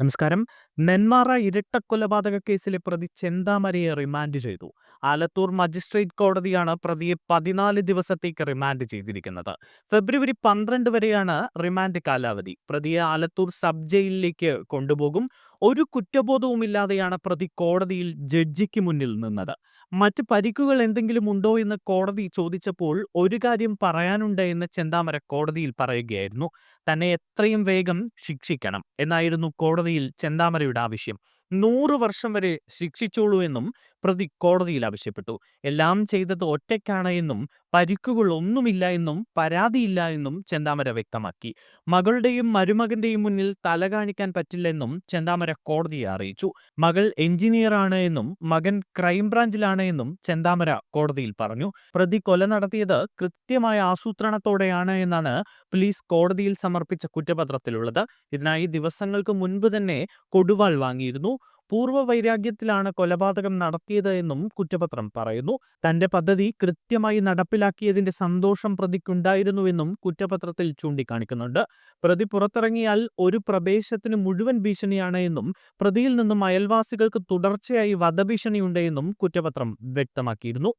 നമസ്കാരം. നെന്മാറ ഇരട്ടക്കൊലപാതക കേസിലെ പ്രതി ചെന്താമരയെ റിമാൻഡ് ചെയ്തു. ആലത്തൂർ മജിസ്ട്രേറ്റ് കോടതിയാണ് പ്രതിയെ പതിനാല് ദിവസത്തേക്ക് റിമാൻഡ് ചെയ്തിരിക്കുന്നത്. ഫെബ്രുവരി പന്ത്രണ്ട് വരെയാണ് റിമാൻഡ് കാലാവധി. പ്രതിയെ ആലത്തൂർ സബ് ജയിലിലേക്ക് കൊണ്ടുപോകും. ഒരു കുറ്റബോധവുമില്ലാതെയാണ് പ്രതി കോടതിയിൽ ജഡ്ജിക്ക് മുന്നിൽ നിന്നത്. മറ്റ് പരിക്കുകൾ എന്തെങ്കിലും ഉണ്ടോ എന്ന് കോടതി ചോദിച്ചപ്പോൾ ഒരു കാര്യം പറയാനുണ്ട് എന്ന് ചെന്താമര കോടതിയിൽ പറയുകയായിരുന്നു. തന്നെ എത്രയും വേഗം ശിക്ഷിക്കണം എന്നായിരുന്നു കോടതിയിൽ ചെന്താമരയുടെ ആവശ്യം. നൂറ് വർഷം വരെ ശിക്ഷിച്ചോളൂ എന്നും പ്രതി കോടതിയിൽ ആവശ്യപ്പെട്ടു. എല്ലാം ചെയ്തത് ഒറ്റയ്ക്കാണ് എന്നും പരിക്കുകൾ ഒന്നുമില്ല എന്നും പരാതിയില്ല എന്നും ചെന്താമര വ്യക്തമാക്കി. മകളുടെയും മരുമകന്റെയും മുന്നിൽ തല കാണിക്കാൻ പറ്റില്ലെന്നും ചെന്താമര കോടതിയെ അറിയിച്ചു. മകൾ എഞ്ചിനീയറാണ് എന്നും മകൻ ക്രൈംബ്രാഞ്ചിലാണ് എന്നും ചെന്താമര കോടതിയിൽ പറഞ്ഞു. പ്രതി കൊല നടത്തിയത് കൃത്യമായ ആസൂത്രണത്തോടെയാണ് എന്നാണ് പോലീസ് കോടതിയിൽ സമർപ്പിച്ച കുറ്റപത്രത്തിലുള്ളത്. ഇതിനായി ദിവസങ്ങൾക്ക് മുൻപ് തന്നെ കൊടുവാൾ വാങ്ങിയിരുന്നു. പൂർവ വൈരാഗ്യത്തിലാണ് കൊലപാതകം നടത്തിയത് എന്നും കുറ്റപത്രം പറയുന്നു. തന്റെ പദ്ധതി കൃത്യമായി നടപ്പിലാക്കിയതിന്റെ സന്തോഷം പ്രതിക്കുണ്ടായിരുന്നുവെന്നും കുറ്റപത്രത്തിൽ ചൂണ്ടിക്കാണിക്കുന്നുണ്ട്. പ്രതി പുറത്തിറങ്ങിയാൽ ഒരു പ്രദേശത്തിന് മുഴുവൻ ഭീഷണിയാണ് എന്നും പ്രതിയിൽ നിന്നും അയൽവാസികൾക്ക് തുടർച്ചയായി വധഭീഷണിയുണ്ട് എന്നും കുറ്റപത്രം വ്യക്തമാക്കിയിരുന്നു.